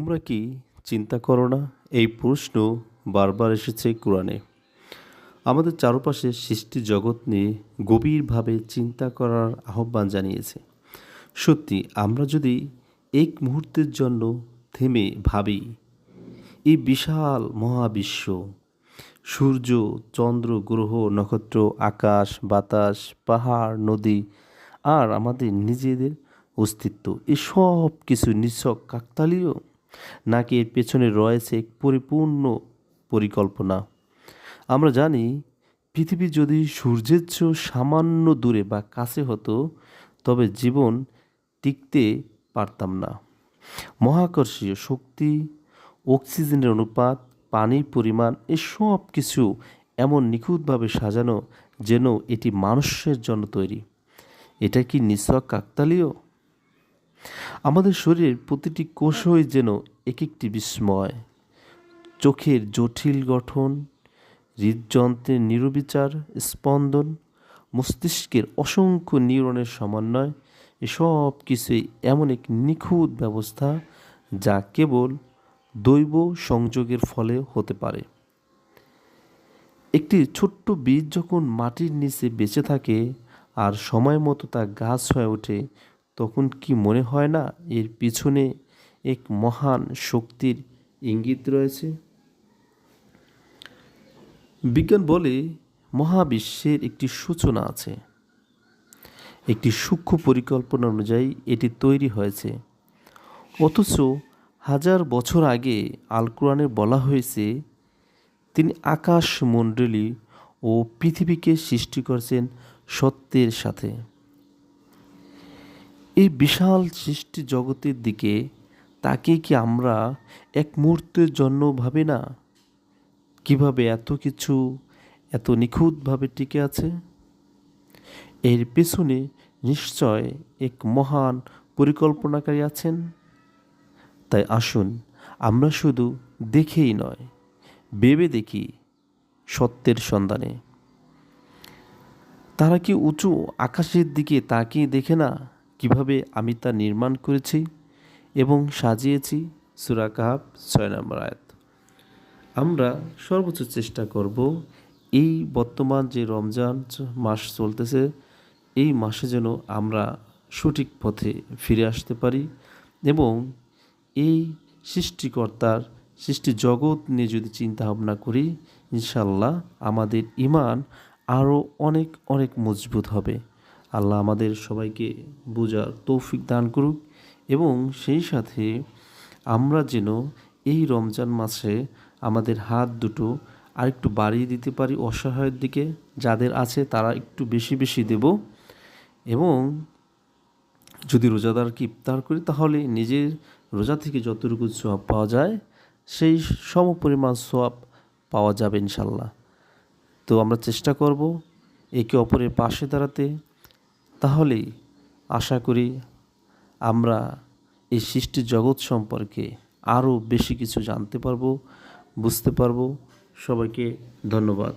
তোমরা কি চিন্তা করো না? এই প্রশ্ন বারবার এসেছে কোরআনে। আমাদের চারপাশে সৃষ্টি জগৎ নিয়ে গভীরভাবে চিন্তা করার আহ্বান জানিয়েছে। সত্যি, আমরা যদি এক মুহূর্তের জন্য থেমে ভাবি, এই বিশাল মহাবিশ্ব, সূর্য, চন্দ্র, গ্রহ, নক্ষত্র, আকাশ, বাতাস, পাহাড়, নদী, আর আমাদের নিজেদের অস্তিত্ব, এসব কিছু নিছক কাকতালীয় নাকি এর পেছনে রয়েছে এক পরিপূর্ণ পরিকল্পনা? আমরা জানি, পৃথিবী যদি সূর্যের চেয়েও সামান্য দূরে বা কাছে হতো, তবে জীবন টিকতে পারতাম না। মহাকর্ষীয় শক্তি, অক্সিজেনের অনুপাত, পানির পরিমাণ এসব কিছু এমন নিখুঁতভাবে সাজানো যেন এটি মানুষের জন্য তৈরি। এটা কি নিঃসক কাকতালীয়? আমাদের শরীরের প্রতিটি কোষই যেন এক একটি বিস্ময়। চোখের জটিল গঠন, হৃদযন্ত্রের নিরবিচার, স্পন্দন, মস্তিষ্কের অসংখ্য নিউরনের সমন্বয়, এসব কিছুই এমন এক নিখুঁত ব্যবস্থা যা কেবল দৈব সংযোগের ফলে হতে পারে। একটি ছোট্ট বীজ যখন মাটির নিচে বেঁচে থাকে আর সময় মতো তা গাছ হয়ে ওঠে তখন কি মনে হয় না এর পিছনে এক মহান শক্তির ইঙ্গিত রয়েছে? বিজ্ঞান বলে মহাবিশ্বের একটি সূচনা আছে। একটি সূক্ষ্ম পরিকল্পনা অনুযায়ী এটি তৈরি হয়েছে। অথচ হাজার বছর আগে আল কোরআনে বলা হয়েছে, তিনি আকাশ মণ্ডলী ও পৃথিবীকে সৃষ্টি করেছেন সত্যের সাথে। এই বিশাল সৃষ্টি জগতের দিকে তাকে কি আমরা এক মুহূর্তের জন্য ভাবি না? কীভাবে এত কিছু এত নিখুঁতভাবে টিকে আছে? এর পেছনে নিশ্চয় এক মহান পরিকল্পনাকারী আছেন। তাই আসুন, আমরা শুধু দেখেই নয়, ভেবে দেখি সত্যের সন্ধানে। তারা কি উঁচু আকাশের দিকে তাকিয়ে দেখে না? কীভাবে আমি তা নির্মাণ করেছি এবং সাজিয়েছি সুরা কাহাব ছয় নম্বর আয়াত। আমরা সর্বোচ্চ চেষ্টা করব এই বর্তমান যে রমজান মাস চলতেছে, এই মাসে যেন আমরা সঠিক পথে ফিরে আসতে পারি এবং এই সৃষ্টিকর্তার, সৃষ্টি জগৎ নিয়ে যদি চিন্তা ভাবনা করি ইনশাল্লাহ আমাদের ইমান আরও অনেক অনেক মজবুত হবে। আল্লাহ আমাদের সবাইকে বোঝার তৌফিক দান করুক এবং সেই সাথে আমরা যেন এই রমজান মাসে আমাদের হাত দুটো আরেকটু বাড়িয়ে দিতে পারি অসহায়ের দিকে, যাদের আছে তারা একটু বেশি বেশি দেব এবং যদি রোজাদারকে ইফতার করি তাহলে নিজের রোজা থেকে যতটুকু সোয়াব পাওয়া যায় সেই সম পরিমাণ সোয়াব পাওয়া যাবে ইনশাল্লাহ। তো আমরা চেষ্টা করব একে অপরের পাশে দাঁড়াতে তাহলেই আশা করি আমরা এই সৃষ্টি জগৎ সম্পর্কে আরও বেশি কিছু জানতে পারব, বুঝতে পারব। সবাইকে ধন্যবাদ।